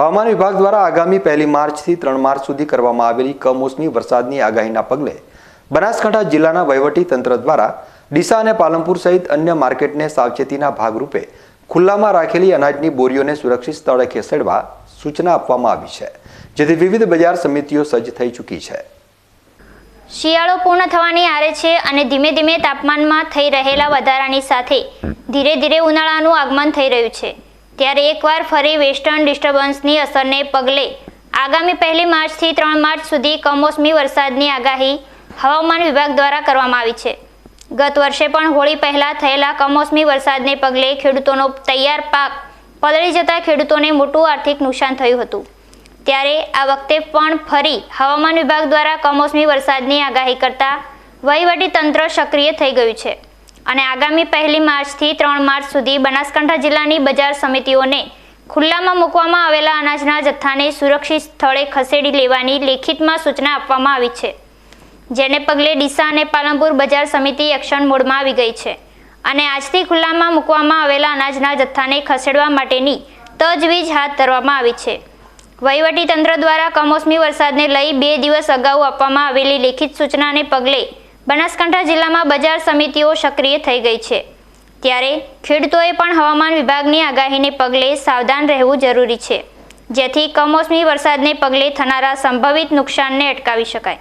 હવામાન વિભાગ દ્વારા આગામી પહેલી માર્ચથી ત્રણ માર્ચ સુધી કરવામાં આવેલી કમોસમી વરસાદની આગાહીના પગલે બનાસકાંઠા જિલ્લાના વહીવટી તંત્ર દ્વારા ડીસા અને પાલનપુર સહિત અન્ય માર્કેટને સાવચેતીના ભાગરૂપે ખુલ્લામાં રાખેલી અનાજની બોરીઓને સુરક્ષિત સ્થળે ખસેડવા સૂચના આપવામાં આવી છે, જેથી વિવિધ બજાર સમિતિઓ સજ્જ થઈ ચૂકી છે. શિયાળો પૂર્ણ થવાની આરે છે અને ધીમે ધીમે તાપમાનમાં થઈ રહેલા વધારાની સાથે ધીરે ધીરે ઉનાળાનું આગમન થઈ રહ્યું છે. ત્યારે એકવાર ફરી વેસ્ટર્ન ડિસ્ટર્બન્સની અસરને પગલે આગામી પહેલી માર્ચથી ત્રણ માર્ચ સુધી કમોસમી વરસાદની આગાહી હવામાન વિભાગ દ્વારા કરવામાં આવી છે. ગત વર્ષે પણ હોળી પહેલાં થયેલા કમોસમી વરસાદને પગલે ખેડૂતોનો તૈયાર પાક પલળી જતા ખેડૂતોને મોટું આર્થિક નુકસાન થયું હતું. ત્યારે આ વખતે પણ ફરી હવામાન વિભાગ દ્વારા કમોસમી વરસાદની આગાહી કરતા વહીવટી તંત્ર સક્રિય થઈ ગયું છે. અને આગામી પહેલી માર્ચથી ત્રણ માર્ચ સુધી બનાસકાંઠા જિલ્લાની બજાર સમિતિઓને ખુલ્લામાં મૂકવામાં આવેલા અનાજના જથ્થાને સુરક્ષિત સ્થળે ખસેડી લેવાની લેખિતમાં સૂચના આપવામાં આવી છે, જેને પગલે ડીસા અને પાલનપુર બજાર સમિતિ એક્શન મોડમાં આવી ગઈ છે અને આજથી ખુલ્લામાં મૂકવામાં આવેલા અનાજના જથ્થાને ખસેડવા માટેની તજવીજ હાથ ધરવામાં આવી છે. વહીવટી તંત્ર દ્વારા કમોસમી વરસાદને લઈ બે દિવસ અગાઉ આપવામાં આવેલી લેખિત સૂચનાને પગલે બનાસકાંઠા જિલ્લામાં બજાર સમિતિઓ સક્રિય થઈ ગઈ છે. ત્યારે ખેડૂતોએ પણ હવામાન વિભાગની આગાહીને પગલે સાવધાન રહેવું જરૂરી છે. જેથી કમોસમી વરસાદને પગલે થનારા સંભવિત નુકસાનને અટકાવી શકાય.